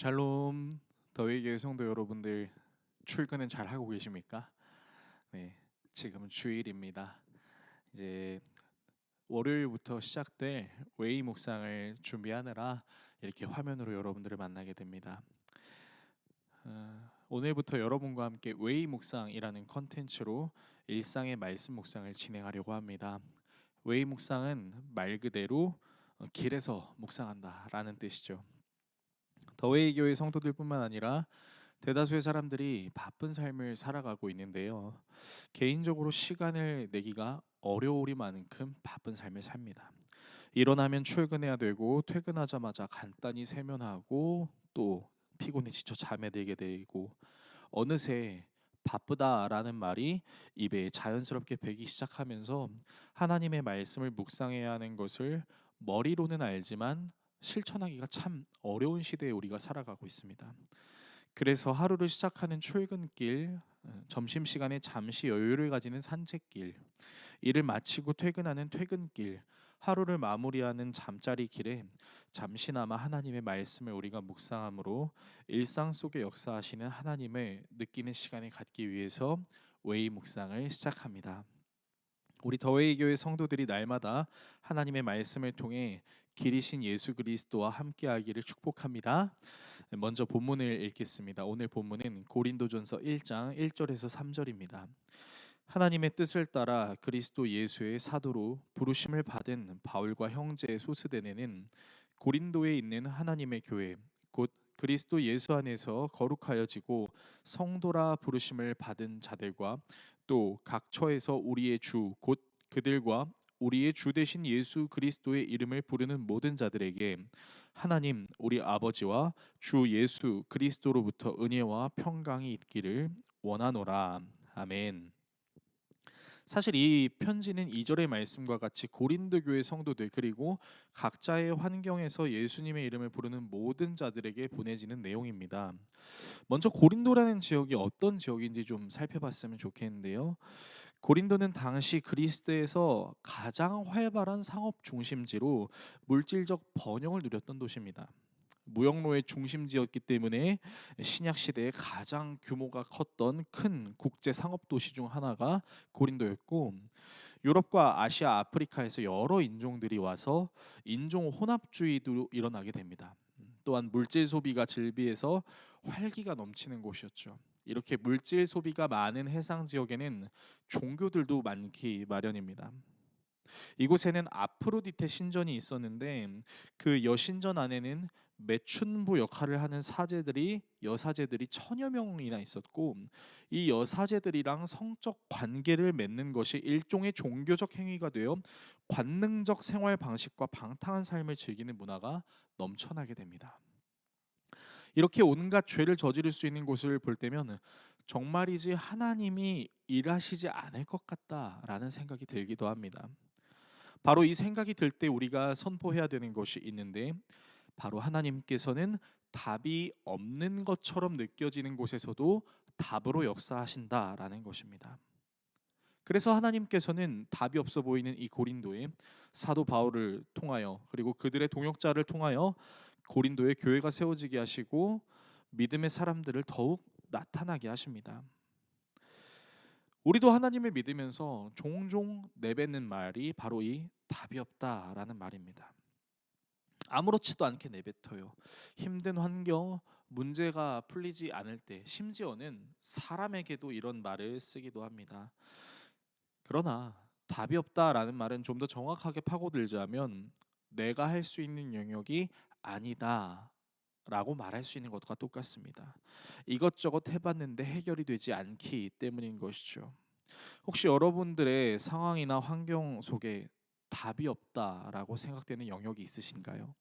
샬롬 더위교회 성도 여러분들 출근은 잘 하고 계십니까? 네, 지금은 주일입니다. 이제 월요일부터 시작될 웨이 묵상을 준비하느라 이렇게 화면으로 여러분들을 만나게 됩니다. 어, 오늘부터 여러분과 함께 웨이 묵상이라는 컨텐츠로 일상의 말씀 묵상을 진행하려고 합니다. 웨이 묵상은 말 그대로 어, 길에서 묵상한다라는 뜻이죠. 더웨이 교회 성도들뿐만 아니라 대다수의 사람들이 바쁜 삶을 살아가고 있는데요. 개인적으로 시간을 내기가 어려울이 만큼 바쁜 삶을 삽니다. 일어나면 출근해야 되고 퇴근하자마자 간단히 세면하고 또 피곤해 지쳐 잠에 들게 되고 어느새 바쁘다라는 말이 입에 자연스럽게 배기 시작하면서 하나님의 말씀을 묵상해야 하는 것을 머리로는 알지만 실천하기가 참 어려운 시대에 우리가 살아가고 있습니다. 그래서 하루를 시작하는 출근길, 어, 점심 시간에 잠시 여유를 가지는 산책길, 일을 마치고 퇴근하는 퇴근길, 하루를 마무리하는 잠자리 길에 잠시나마 하나님의 말씀을 우리가 묵상함으로 일상 속에 역사하시는 하나님을 느끼는 시간을 갖기 위해서 웨이 묵상을 시작합니다. 우리 더웨이 교회 성도들이 날마다 하나님의 말씀을 통해 길이신 예수 그리스도와 함께하기를 축복합니다. 먼저 본문을 읽겠습니다. 오늘 본문은 고린도전서 1장 1절에서 3절입니다. 하나님의 뜻을 따라 그리스도 예수의 사도로 부르심을 받은 바울과 형제 소스데네는 고린도에 있는 하나님의 교회 곧 그리스도 예수 안에서 거룩하여지고 성도라 부르심을 받은 자들과 또 각 처에서 우리의 주 곧 그들과 우리의 주 되신 예수 그리스도의 이름을 부르는 모든 자들에게 하나님 우리 아버지와 주 예수 그리스도로부터 은혜와 평강이 있기를 원하노라. 아멘. 사실 이 편지는 2절의 말씀과 같이 고린도 교회 성도들 그리고 각자의 환경에서 예수님의 이름을 부르는 모든 자들에게 보내지는 내용입니다. 먼저 고린도라는 지역이 어떤 지역인지 좀 살펴봤으면 좋겠는데요. 고린도는 당시 그리스도에서 가장 활발한 상업 중심지로 물질적 번영을 누렸던 도시입니다. 무역로의 중심지였기 때문에 신약 시대에 가장 규모가 컸던 큰 국제 상업 도시 중 하나가 고린도였고 유럽과 아시아, 아프리카에서 여러 인종들이 와서 인종 혼합주의도 일어나게 됩니다. 또한 물질 소비가 즐비해서 활기가 넘치는 곳이었죠. 이렇게 물질 소비가 많은 해상 지역에는 종교들도 많기 마련입니다. 이곳에는 아프로디테 신전이 있었는데 그 여신전 안에는 매춘부 역할을 하는 사제들이 여사제들이 천여 명이나 있었고 이 여사제들이랑 성적 관계를 맺는 것이 일종의 종교적 행위가 되어 관능적 생활 방식과 방탕한 삶을 즐기는 문화가 넘쳐나게 됩니다. 이렇게 온갖 죄를 저지를 수 있는 곳을 볼 때면 정말이지 하나님이 일하시지 않을 것 같다라는 생각이 들기도 합니다. 바로 이 생각이 들 때 우리가 선포해야 되는 것이 있는데 바로 하나님께서는 답이 없는 것처럼 느껴지는 곳에서도 답으로 역사하신다라는 것입니다. 그래서 하나님께서는 답이 없어 보이는 이 고린도에 사도 바울을 통하여 그리고 그들의 동역자를 통하여 고린도에 교회가 세워지게 하시고 믿음의 사람들을 더욱 나타나게 하십니다. 우리도 하나님을 믿으면서 종종 내뱉는 말이 바로 이 답이 없다라는 말입니다. 아무렇지도 않게 내뱉어요. 힘든 환경, 문제가 풀리지 않을 때, 심지어는 사람에게도 이런 말을 쓰기도 합니다. 그러나 답이 없다라는 말은 좀 더 정확하게 파고들자면 내가 할 수 있는 영역이 아니다. 라고 말할 수 있는 것과 똑같습니다. 이것저것 해봤는데 해결이 되지 않기 때문인 것이죠. 혹시 여러분들의 상황이나 환경 속에 답이 없다라고 생각되는 영역이 있으신가요?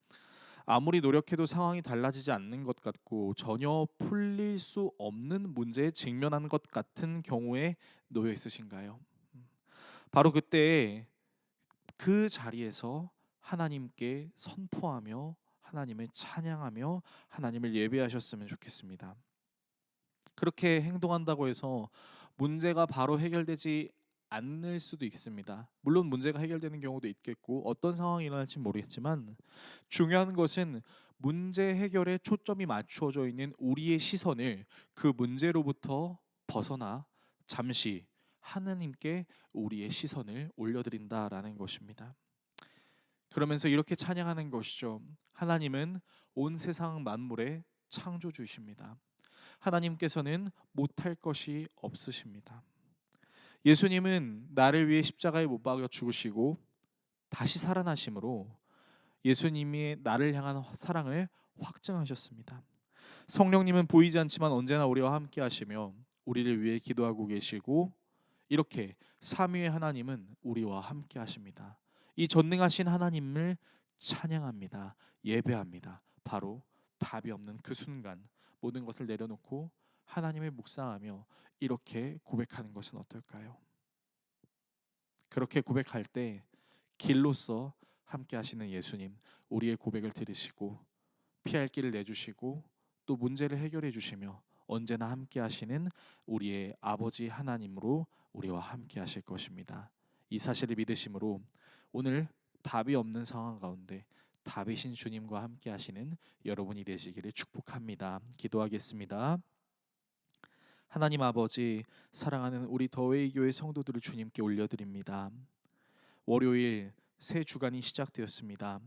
아무리 노력해도 상황이 달라지지 않는 것 같고 전혀 풀릴 수 없는 문제에 직면한 것 같은 경우에 놓여 있으신가요? 바로 그때 그 자리에서 하나님께 선포하며 하나님을 찬양하며 하나님을 예배하셨으면 좋겠습니다. 그렇게 행동한다고 해서 문제가 바로 해결되지 않을 수도 있습니다. 물론 문제가 해결되는 경우도 있겠고 어떤 상황이 일어날지 모르겠지만 중요한 것은 문제 해결에 초점이 맞추어져 있는 우리의 시선을 그 문제로부터 벗어나 잠시 하느님께 우리의 시선을 올려드린다라는 것입니다. 그러면서 이렇게 찬양하는 것이죠. 하나님은 온 세상 만물의 창조주이십니다. 하나님께서는 못할 것이 없으십니다. 예수님은 나를 위해 십자가에 못 박여 죽으시고 다시 살아나심으로 예수님이 나를 향한 사랑을 확증하셨습니다. 성령님은 보이지 않지만 언제나 우리와 함께 하시며 우리를 위해 기도하고 계시고 이렇게 삼위의 하나님은 우리와 함께 하십니다. 이 전능하신 하나님을 찬양합니다. 예배합니다. 바로 답이 없는 그 순간 모든 것을 내려놓고 하나님을 묵상하며 이렇게 고백하는 것은 어떨까요? 그렇게 고백할 때 길로서 함께 하시는 예수님 우리의 고백을 들으시고 피할 길을 내주시고 또 문제를 해결해 주시며 언제나 함께 하시는 우리의 아버지 하나님으로 우리와 함께 하실 것입니다. 이 사실을 믿으심으로 오늘 답이 없는 상황 가운데 답이신 주님과 함께 하시는 여러분이 되시기를 축복합니다. 기도하겠습니다. 하나님 아버지 사랑하는 우리 더웨이 교회 성도들을 주님께 올려드립니다. 월요일 새 주간이 시작되었습니다.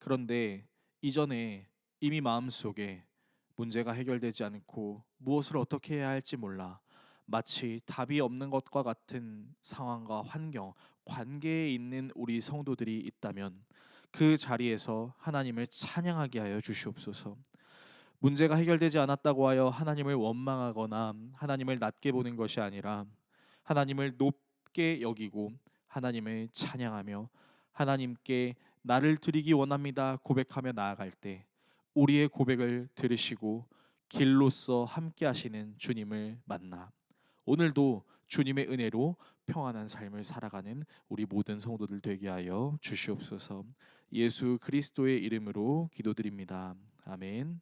그런데 이전에 이미 마음속에 문제가 해결되지 않고 무엇을 어떻게 해야 할지 몰라 마치 답이 없는 것과 같은 상황과 환경, 관계에 있는 우리 성도들이 있다면 그 자리에서 하나님을 찬양하게 하여 주시옵소서. 문제가 해결되지 않았다고 하여 하나님을 원망하거나 하나님을 낮게 보는 것이 아니라 하나님을 높게 여기고 하나님을 찬양하며 하나님께 나를 드리기 원합니다 고백하며 나아갈 때 우리의 고백을 들으시고 길로서 함께 하시는 주님을 만나 오늘도 주님의 은혜로 평안한 삶을 살아가는 우리 모든 성도들 되게 하여 주시옵소서. 예수 그리스도의 이름으로 기도드립니다. 아멘.